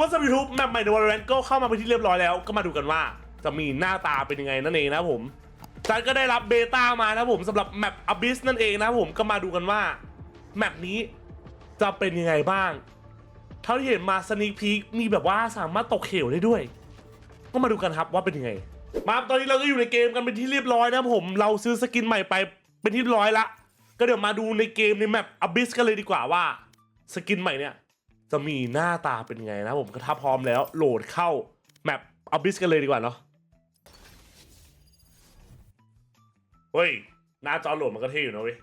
ว่าสมิทูแมปใหม่ใน Valorant ก็เข้ามาเป็นที่เรียบร้อยแล้ว ก็มาดูกันว่าจะมีหน้าตาเป็นยังไงนั่นเองนะผมจันก็ได้รับเบต้ามานะผมสำหรับแมป Abyss นั่นเองนะผมก็มาดูกันว่าแมปนี้จะเป็นยังไงบ้าง เท่าที่เห็นมาสนีพีคมีแบบว่าสามารถตกเขวได้ด้วย ก็มาดูกันครับว่าเป็นยังไง มาตอนนี้เราก็อยู่ในเกมกันเป็นที่เรียบร้อยนะผม เราซื้อสกินใหม่ไปเป็นที่เรียบร้อยละ ก็เดี๋ยวมาดูในเกมในแมป Abyss กันเลยดีกว่าว่า สกินใหม่เนี่ย จะมีหน้าตาเป็นไงนะผมก็ถ้าพร้อมแล้วโหลดเข้าแมป Abyss กันเลยดีกว่าเนาะเฮ้ย หน้าจอโหลดมันก็เท่อยู่นะเว้ย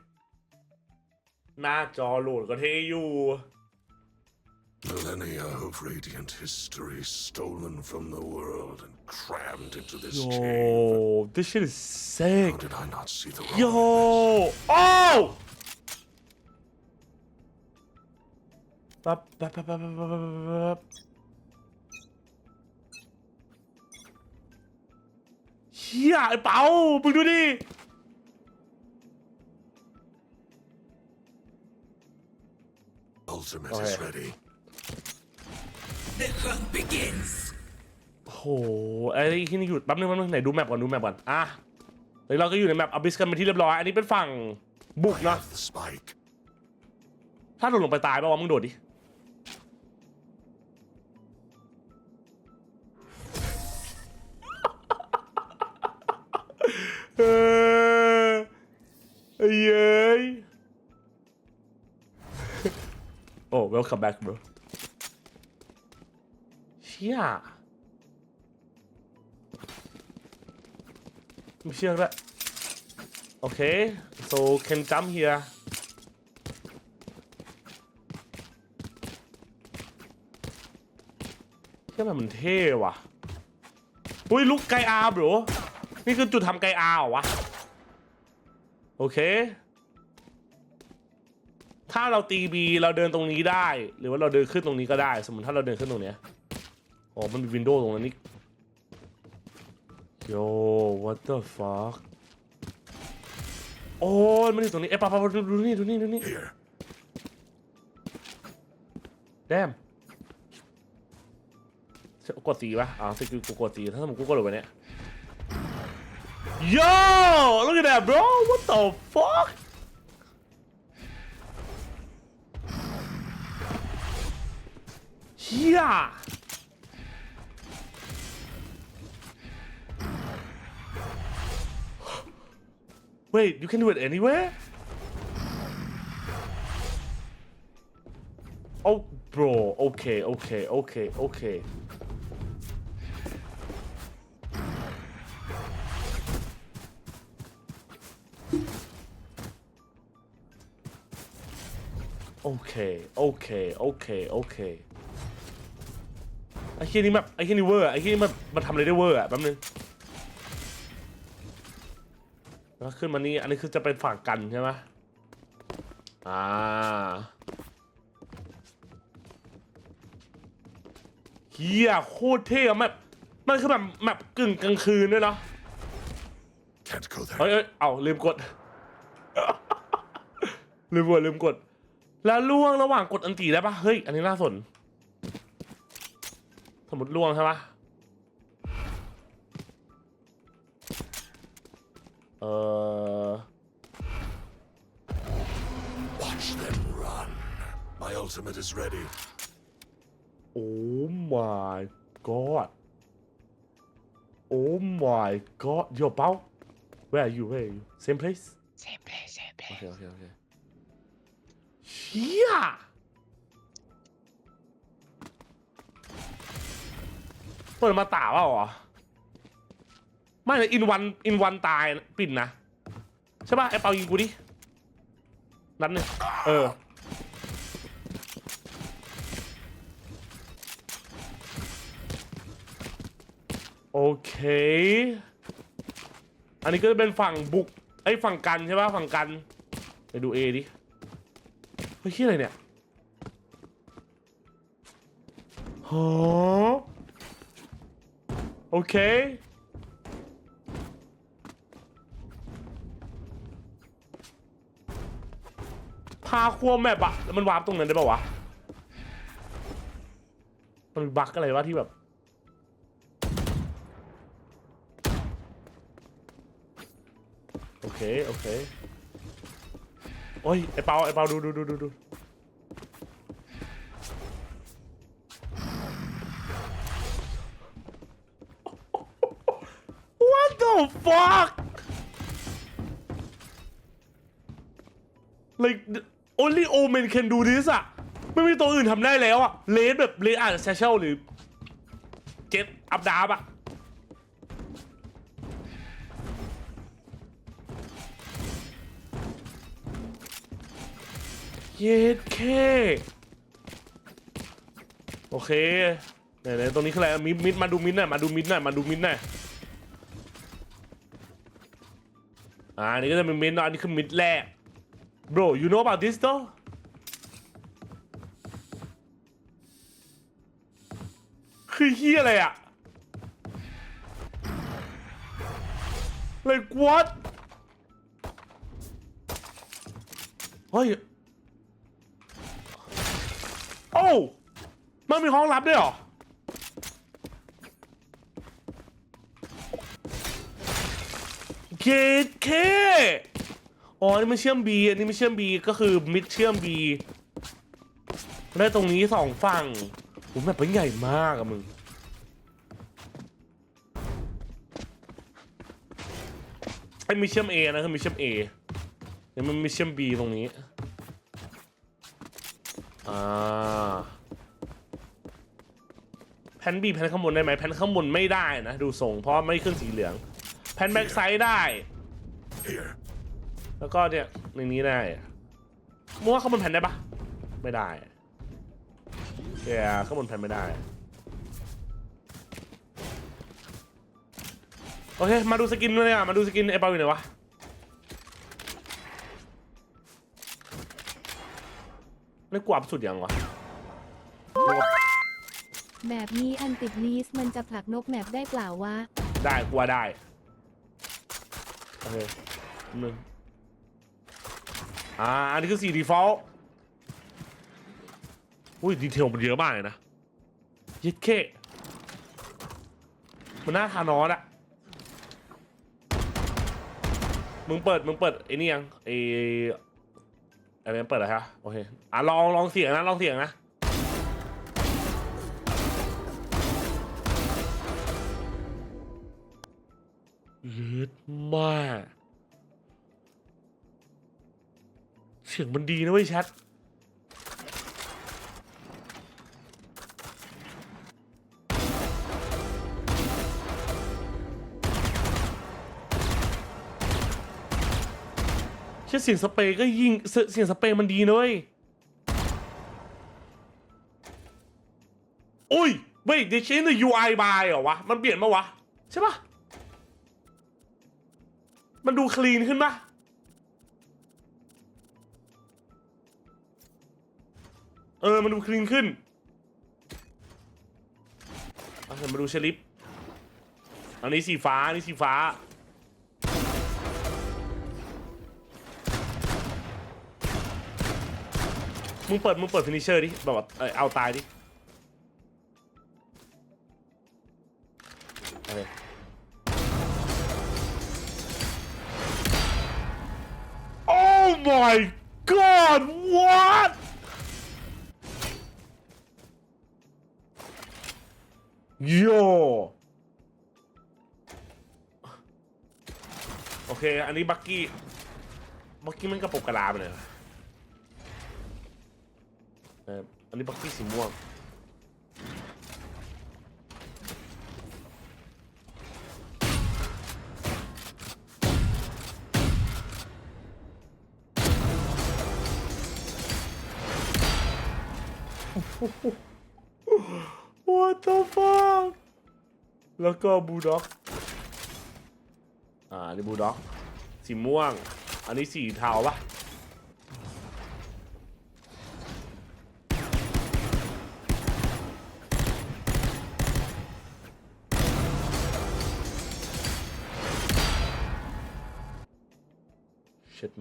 หน้าจอโหลดก็เท่อยู่ Millennia of radiant history stolen from the world and crammed into this Yo, chamber. this shit is sick. How did I not see the Yo, wrong? oh! ปั๊บปั๊บปั๊บปั๊บปั๊บปั๊บปั๊บเฮียไอ้เป๋ามึงดูดิ Ultimate Okay. is ready. The hunt begins. โอ้โหไอ้ที่นี่หยุดแป๊บนึงแป๊บนึงไหนดูแมปก่อนดูแมปก่อนอะเดี๋ยวเราก็อยู่ในแมปอ b บิสกันเป็นที่เรียบร้อย อันนี้เป็นฝั่งบุก I เนาะ have the spike. ถ้าโดดลงไปตายป่าวะมึงโดดดิ เออไอ้เย้ยโอ้ welcome back bro เชี่ยไม่เชื่อแล้วโอเค so can jump here เชื่อมันมันเท่ว่ะอุ้ยลุกไกอาร์บร นี่คือจุดทำไกอาร์เหรอวะ โอเค ถ้าเราตีบีเราเดินตรงนี้ได้ หรือว่าเราเดินขึ้นตรงนี้ก็ได้ สมมติถ้าเราเดินขึ้นตรงเนี้ยอ๋อมันมีวินโดว์ตรงนั้นนี่โย what the fuck โอ้ยมันอยู่ตรงนี้ เอ้ยปะปะปะดูนี่ดูนี่ดูนี่ Here. แดมกดสีป่ะอ๋อสกิลกูกดสีถ้าสมมติกูกดลงไปเนี้ย Yo, look at that, bro. What the fuck? Yeah. Wait, you can do it anywhere? Oh, bro. Okay, okay, okay, okay. Okay, okay, okay, okay. ไอ้เฮียนี่แบบไอ้เฮียนี่เวอร์อะไอ้เฮียนี่มันมันทำอะไรได้เวอร์อะแป๊บนึงแล้วขึ้นมานี่อันนี้คือจะเป็นฝั่งกันใช่ไหมอ่า เฮียโคตรเท่อะแมปมันคือแบบแมปกึ่งกลางคืนด้วยเนาะ Can't go there. เฮ้ยเอ้ยเอาลืมกด ลืมกดลืมกด แล้วล่วงระหว่างกดอันตีได้ปะเฮ้ย อันนี้น่าสน สมมติล่วงใช่ปะเออ Watch them run. My ultimate is ready. โอ้ my god โอ้ my god โยเป้า where are you where are you same place Same place, same โอ place. เคโอเคโอเค เชี่ยเปิดมาตาเปล่าหรอ ไม่เลยอินวันอินวันตายปิ่นนะ ใช่ป่ะไอ้เปายิงกูดินัดหนึ่งเออ โอเค อันนี้ก็จะเป็นฝั่งบุกไอ้ฝั่งกันใช่ป่ะฝั่งกัน ไปดู A ดิ ฮ้ยที่อะไรเนี่ยฮะโอเค พาควแมปอะแล้วมันวาร์ปตรงนั้นได้ป่าวะ มันบั๊กอะไรวะที่แบบโอเค โอเค โอ้ยไอเปาไอเปาดูดูดูดูดู What the fuck like only Omen can do this อะไม่มีตัวอื่นทำได้แล้วอะเลสแบบเลสอาจจะแซชเชลหรือ เจ็ตอัพดาบอะ เย็ดเคโอเคไหนๆตรงนี้คืออะไรมิดมิดมาดูมิดหน่อยมาดูมิดหน่อยมาดูมิดหน่อยอ่าอันนี้ก็จะเป็นมิดนอะอันนี้คือมิดแรก bro you know about this though คือเฮียอะไรอะ like what เฮ้ยามันมีห้องลับด้วยเหรอ เกตเคอ๋อ นี่มันเชื่อม B อันนี้ไม่เชื่อม B ก็คือมิดเชื่อม B ได้ตรงนี้สองฝั่งโอ้แบบเป็นใหญ่มากอะมึง ไอ้มีเชื่อม A นะคือมีเชื่อม A เดี๋ยวมันมีเชื่อม B ตรงนี้ อ่าแผ่น B แผ่นข้างบนได้ไหมแผ่นข้างบนไม่ได้นะ ดูทรงเพราะว่าไม่ขึ้นสีเหลืองแผ่นแบ็กไซด์ได้ Here. แล้วก็เนี่ยในนี้ได้มัวาข้างบนแผ่นได้ปะไม่ได้แกข้างบนแผ่นไม่ได้ โอเค มาดูสกินเลยอะ มาดูสกินไอ้เปาอยู่ไหนวะ นี่กวาดสุดยังวะแบบนี้อันติดลีสมันจะผลักนกแมปได้เปล่าวะ ได้กลัวได้ โอเคหนึ่งอ่า อันนี้คือสี default อุ้ย ดีเทลมันเยอะมากเลยนะยิดเคมันน่าทานอสอะมึงเปิด มึงเปิดไอ้นี่ยังไอ้ อันนี้เปิดอะไรฮะโอเคอะลองลองเสียงนะลองเสียงนะยืดมาก เสียงมันดีนะเว้ยแชท ชื่อเสียงสเปรย์ก็ยิงเสเสียงสเปรย์มันดีนะเว้ยโอ้ยเว้ย they change the UI by เหรอวะ มันเปลี่ยนมาวะ ใช่ปะมันดูคลีนขึ้นปะเออ มันดูคลีนขึ้นอะเดี๋ยวมาดูเชลิปอันนี้สีฟ้า อันนี้สีฟ้า มึงเปิดมึงเปิดฟินิเชอร์ดิแบบว่าเออเอาตายดิโอเค Oh my god, what? Yo โอเค อันนี้บักกี้ บักกี้มันกระปุกกระลาไปเลยเอออั นนี้บักกี้สีม่วง What the fuck แล้วก็บูด็อก อ่า นี่บูด็อก สีม่วง อันนี้สีเทาปะ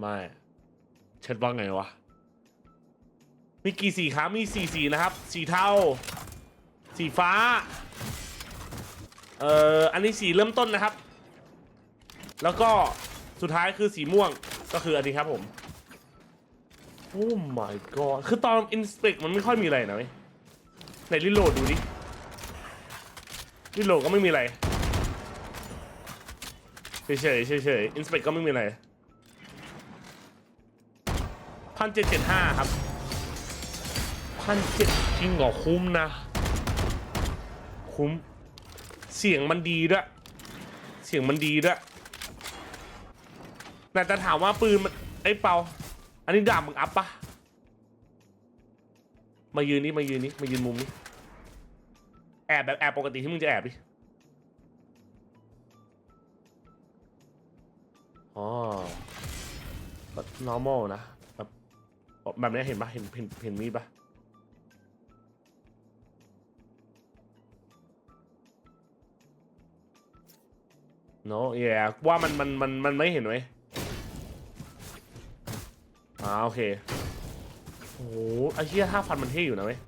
ไม่เช็ดว่าไงวะ มีกี่สีครับมีสี่สีนะครับ สีเทา สีฟ้า เอ่อ อันนี้สีเริ่มต้นนะครับ แล้วก็สุดท้ายคือสีม่วงก็คืออันนี้ครับผม โอ้ my god คือตอน inspect มันไม่ค่อยมีอะไรนะเว้ยไหนรีโหลดดูดิรีโหลดก็ไม่มีอะไร เฉยเฉยเฉยเฉย inspect ก็ไม่มีอะไร พันเจ็ดเจ็ดห้าครับพันเจ็ดจริงเหรอคุ้มนะ คุ้ม เสียงมันดีด้วย เสียงมันดีด้วยแต่จะถามว่าปืนมันไอ้เปา อันนี้ดาบมึงอัพปะมายืนนี่มายืนนี่มายืนมุมนี้แอบแบบแอบปกติที่มึงจะแอบดิอ๋อ normal นะ แบบนี้เห็นปะเห็นเห็นเห็นมีดปะโนเย่ว่ามันมันมันมันไม่เห็นไหมอ่าโอเคโอ้โหไอ้เหี้ยห้าพันมันเท่อยู่นะเว้ย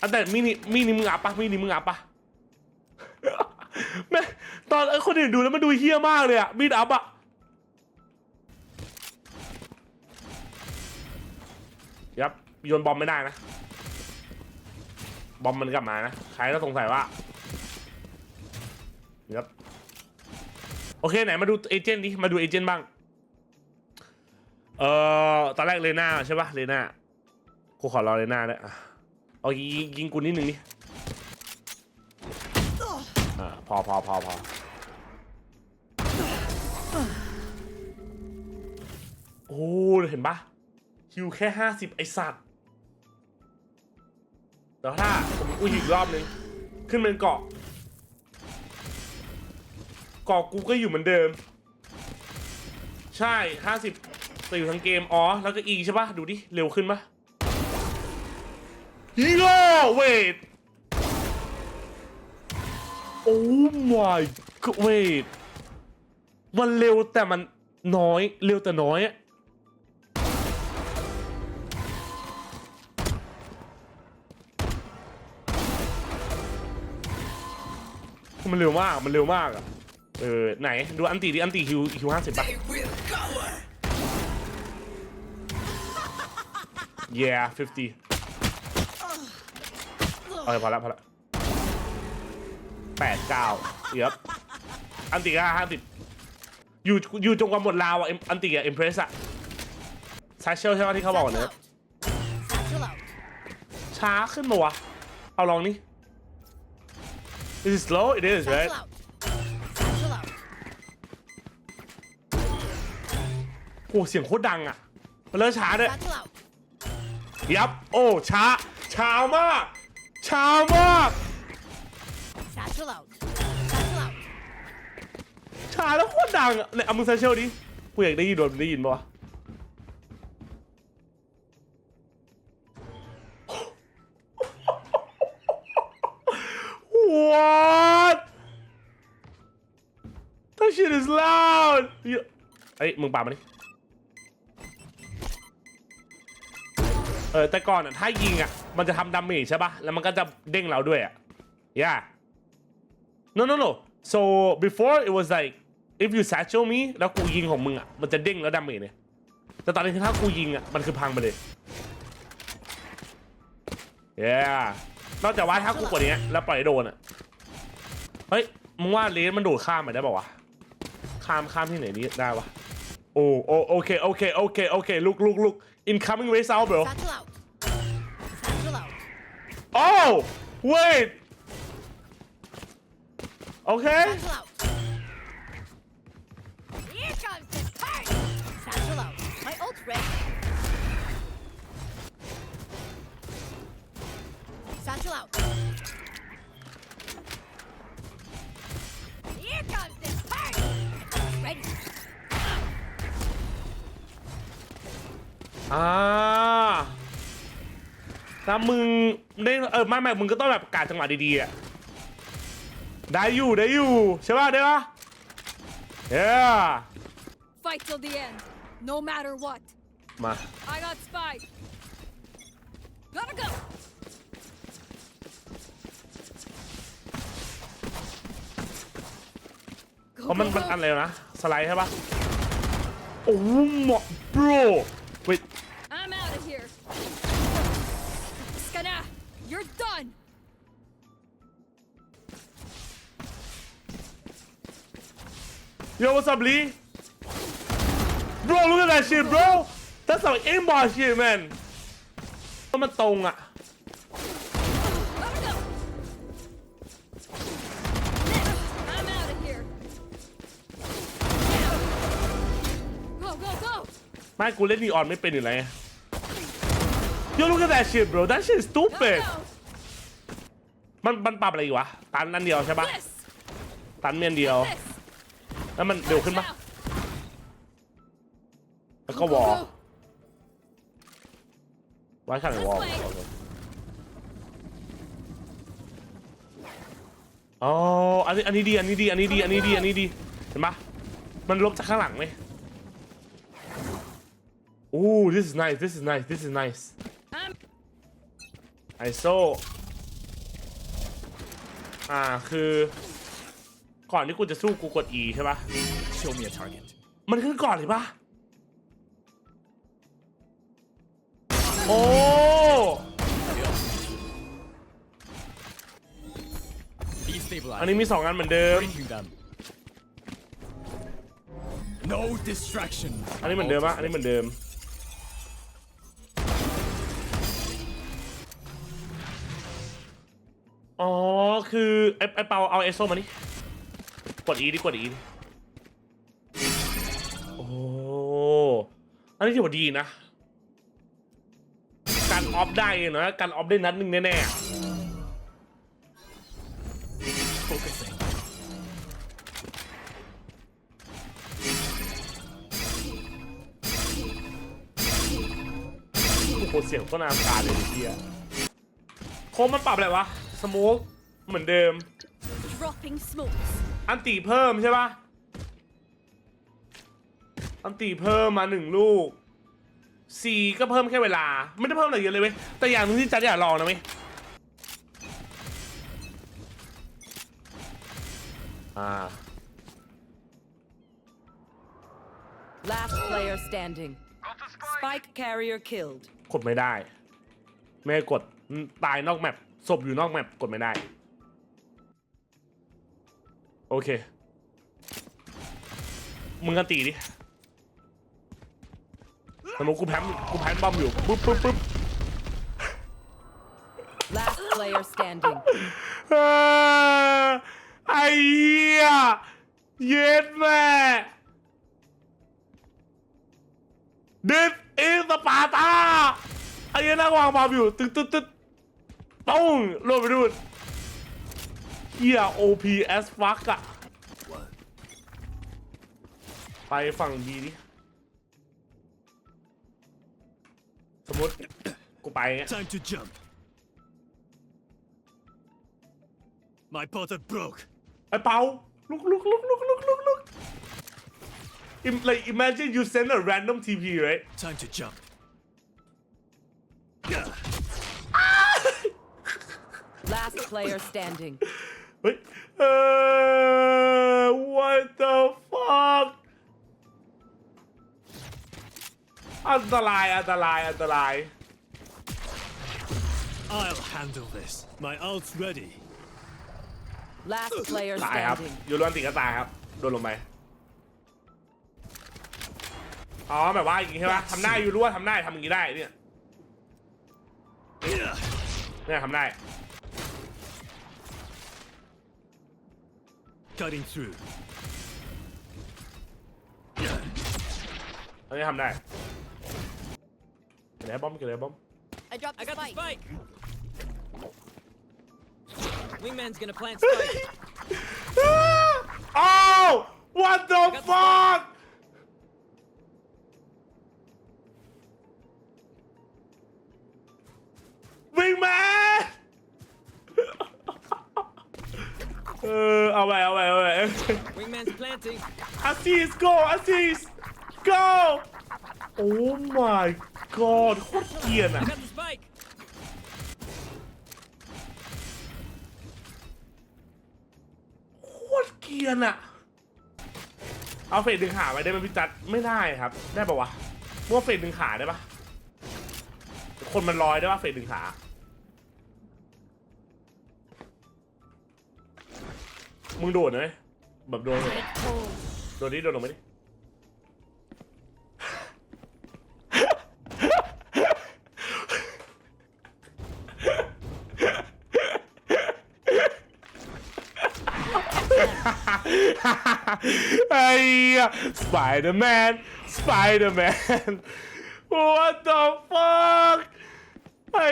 อันแต่มินิมินิมึงอัพปะมินิมึงอัพปะแม่ตอนไอ้คนอื่นดูแล้วมันดูเฮี้ยมากเลยอะมิดอัพอะ ยับโยนบอมไม่ได้นะ บอมมันกลับมานะ ใครก็สงสัยว่าครับโอเคไหนมาดูเอเจนต์ดิมาดูเอเจนต์บ้าง เอ่อตอนแรกเลน่าใช่ปะเลน่ากูขอรอเลน่าด้วยอะเอายิงยิงกูนิดนึงดิอ่าพอพอพอพอโอ้เห็นปะ คิวแค่ห้าสิบไอสัตว์แต่ถ้าผมอุ้ยอีกรอบนึง ขึ้นเป็นเกาะเกาะกูก็อยู่เหมือนเดิม ใช่ห้าสิบแต่อยู่ทั้งเกม อ๋อ แล้วก็อีใช่ปะดูดิ เร็วขึ้นปะฮีโร่เวทโอ้ my god เวทมันเร็วแต่มันน้อย เร็วแต่น้อยอะ มันเร็วมาก มันเร็วมากอะ เออ ไหน ดูอันตีดิ อันตีฮิวฮิวห้าสิบป่ะ They will cower. yeah 50โอเคพอแล้วพอแล้วแปดเก้าเยบอันตีก็ห้าสิบอยู่อยู่จงกว่าหมดลาวอะ อันตีกับเอ็มเพรสอะซาเชลใช่ไหมที่เขาบอก Satchel เนี่ย out. Satchel out. ช้าขึ้นมาวะ เอาลองนี่ Is it slow? It is, right? Satchel out. Satchel out. โอ้เสียงโคตรดังอะมันเริ่ช้าด้วย Cancel out. ยับ โอ้ ช้า ช้ามาก ช้ามาก Cancel out. Cancel out. ช้าแล้วโคตรดังอะเนี่ยเอามึงซเชลดิกูอยากได้ยินโดนมึงได้ยินปะวะ loud เหี้ยเอ้ยมึงปามาดิเออแต่ก่อนอะถ้ายิงอะมันจะทำดาเมจใช่ปะแล้วมันก็จะเด้งเราด้วยอะ yeah no no no so before it was like if you satchel me แล้วกูยิงของมึงอะมันจะเด้งแล้วดาเมจเนี่ยแต่ตอนนี้ถ้ากูยิงอะมันคือพังไปเลย yeah นอกจากว่าถ้ากูกดเนี้ยแล้วปล่อยโดนอะ เฮ้ยมึงว่าเลสมันโดดข้ามไปได้ป่าวะ ข้ามข้ามที่ไหนนี้ได้วะโอ้โอโอเคโอเคโอเคโอเคลุกลุกลุก incoming race out bro Satchel out. Satchel out. oh wait okay Satchel out. Here comes the party. Satchel out. My ult's ready. Satchel out. อ่าถ้ามึงได้เออไม่ไม่มึงก็ต้องแบบกาดจังหวะดีๆอะได้อยู่ได้อยู่ใช่ป่ะได้ป่ะเย้ Fight till the end, no matter what. มา I got spied. Gotta go. เพราะมันมันอะไรนะสไลด์ใช่ป่ะโอ้หมอโปร you're done. yo what's up Lee bro look at that shit bro that's some aimbot shit man เพราะมันตรงอ่ะ Let me go. I'm out of here. Go, go, go. ไม่กูเล่นนีออนไม่เป็นอยู่ไร yo look at that shit bro that shit is Go, stupid go. มันมันปรับอะไรอยู่วะตันนั่นเดียวใช่ปะ This, ตันเมียนเดียว this. แล้วมันเร็วขึ้นปะ Now. แล้วก็วอลไว้ข้างในวอลอ๋ออันนี้อันนี้ดีอันนี้ดีอันนี้ดีอันนี้ดีอันนี้ดีเห็นปะมันลบจากข้างหลังไหมโอ้ this is nice this is nice this is nice I'm ไอโซอ่าคือ ก่อนที่กูจะสู้กูกด E ใช่ปะ Show me a target. มันขึ้นก่อนเลยปะโอ้ Destabilize. อันนี้มีสองอันเหมือนเดิม Breaking them. No distraction. อันนี้เหมือนเดิมปะอันนี้เหมือนเดิม อ๋อ คือไอ้ไอ้เปาเอาเอสโซมานี่กด E ดิกด E ดิโอ้อันนี้ถือว่าดีนะ การออฟได้เนอะการออฟได้นัดหนึ่งแน่ๆโอ้โหเสียงก็นามกาเลยไอ้เฮียโคมมันปรับอะไรวะ สโมกเหมือนเดิม dropping smokes. อันตีเพิ่มใช่ปะอันตีเพิ่มมาหนึ่งลูกสีก็เพิ่มแค่เวลา ไม่ได้เพิ่มอะไรเยอะเลยเว้ยแต่อย่างหนึงที่จัดอยากลองนะเว้ยอ่า Last player standing. Spike carrier killed. กดไม่ได้ ไม่ให้กดอืมตายนอกแมป ศพอยู่นอกแมปกดไม่ได้ โอเค มึงกันตีดิสมมติกูแพมกูแพนบอมอยู่ปุ๊บปุ๊บปุ๊บ Last player standing. เอ่อไอ้เหี้ยเย็ดแม่ This is Sparta ไอ้เหี้ยนั่งวางบอมอยู่ตึ๊ดตึ๊ดตึ๊ด ตุ้งโลดไปดูดเหี้ย OPS fuck อะไปฝั่งดีดิ สมมติ กูไปเงี้ย Time to jump. My portal broke. ไอ้เปาลุกลุกลุกลุกลุกลุกลุก Im- like imagine you send a random TP right Time to jump. Player standing. เฮ้ยเออ what the fuck อันตรายอันตรายอันตราย I'll handle this. My ult's ready. Last player ตายครับ standing. ยูโรอันติก็ตายครับ โดนลงไป อ๋อแบบว่าอย่างงี้ใช่ปะทำได้อยู่รู้ว่าทำได้ทำอย่างงี้ได้เนี่ย Yeah. เนี่ยทำได้ Cutting through. อันนี้ทำได้เกิดอะไรบอมเกิดอะไรบอม I dropped the spike. spike. Wingman's gonna plant spike. oh what the got the fuck เออเอาไปเอาไปเอาไป Wingman's planting. Aziz go Aziz go Oh my god โคตรเกรียนอะ I got the spike. โคตรเกรียนอะ เอาเฟดดึงขาไว้ได้ไหมพี่จัดไม่ได้ครับ ได้ปะวะว่าเฟดดึงขาได้ปะคนมันลอยได้ปะเฟดดึงขา มึงโดดไหมแบบโดนเลย Take hold. โดนดิโดนลงไหมดิไอ้สไปเดอร์แมนสไปเดอร์แมน what the fuck ไอ้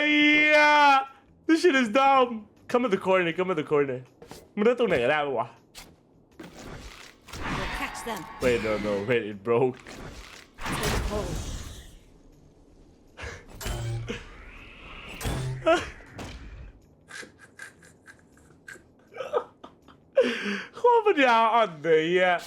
this shit is dumb come in the corner come in the corner มันได้ตรงไหนก็ได้ปะวะ We'll catch them. Wait, no, no, wait, it broke. Take hold. โคตรปัญญาอ่อนเลยอะ